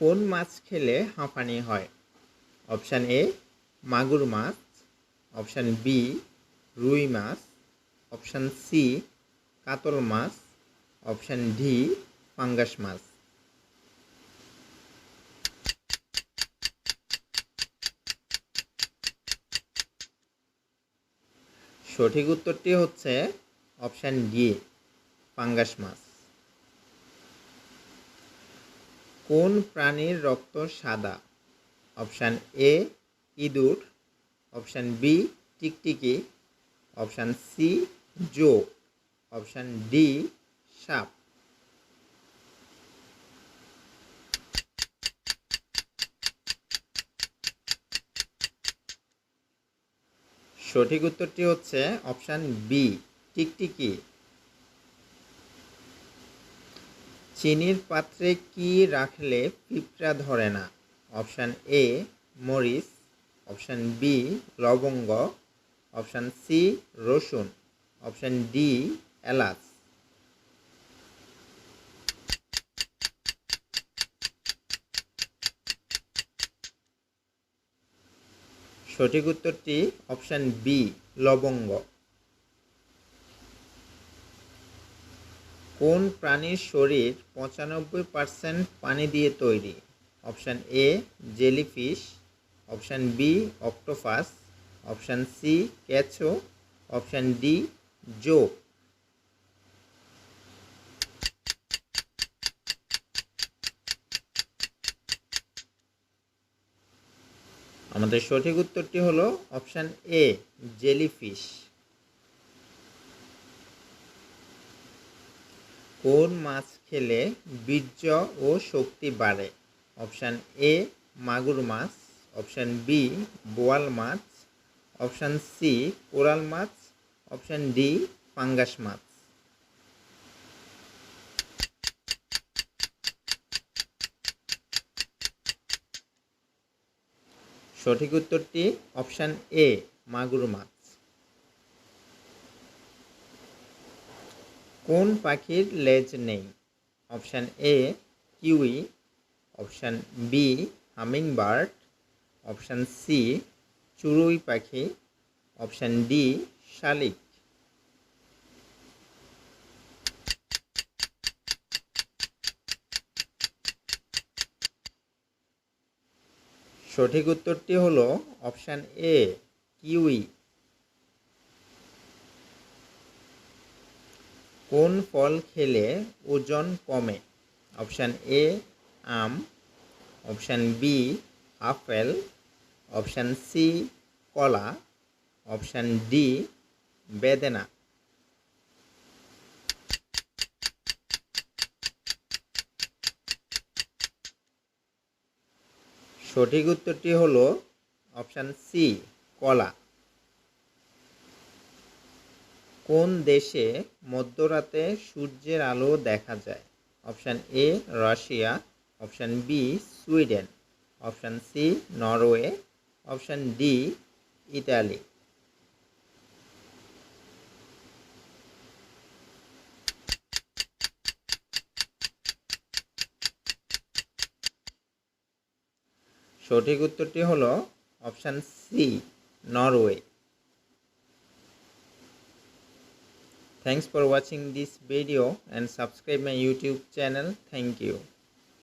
কোন মাছ খেলে হাঁপানি হয়? অপশান এ, মাগুর মাছ। অপশান বি রুই মাছ। অপশান সি কাতল মাছ। অপশান ডি পাঙ্গাস মাছ। সঠিক উত্তরটি হচ্ছে অপশান ডি পাঙ্গাস মাছ। কোন প্রাণীর রক্ত সাদা? অপশান এ, ইঁদুর। অপশান বি, টিকটিকি। অপশান সি, জো। অপশান ডি, সাপ। সঠিক উত্তরটি হচ্ছে অপশান বি, টিকটিকি। চিনির পাত্রে কি রাখলে পিঁপড়া ধরে না? অপশান এ, মরিচ। অপশান বি, লবঙ্গ। অপশান সি, রসুন। অপশান ডি, এলাচ। সঠিক উত্তরটি অপশান বি, লবঙ্গ। কোন প্রাণীর শরীর পঁচানব্বই পার্সেন্ট পানি দিয়ে তৈরি? Option A, jellyfish. Option B, octopus. Option C, ক্যাচো। Option D জোক আমাদের সঠিক উত্তরটি হলো অপশান এ, জেলিফিশ। কোন মাছ খেলে বীর্য ও শক্তি বাড়ে? অপশান এ, মাগুর মাছ। অপশান বি, বোয়াল মাছ। অপশান সি, কোরাল মাছ। অপশান ডি পাঙ্গাস মাছ। সঠিক উত্তরটি অপশান এ, মাগুর মাছ। কোন পাখির লেজ নেই? Option A, kiwi. Option B, hummingbird. Option C চড়ুই পাখি। অপশান ডি, শালিক। সঠিক উত্তরটি হলো অপশান এ, কিউই। কোন ফল খেলে ওজন কমে? Option A, um. Option B, apple. Option C, কলা। অপশান ডি, বেদেনা। সঠিক উত্তরটি হলো অপশান সি, কলা। কোন দেশে মধ্যরাতে সূর্যের আলো দেখা যায়? Option A, Russia. Option B, Sweden. Option C, Norway. Option D, Italy. সঠিক উত্তরটি হলো option C, Norway. Thanks for watching this video and subscribe my YouTube channel. Thank you.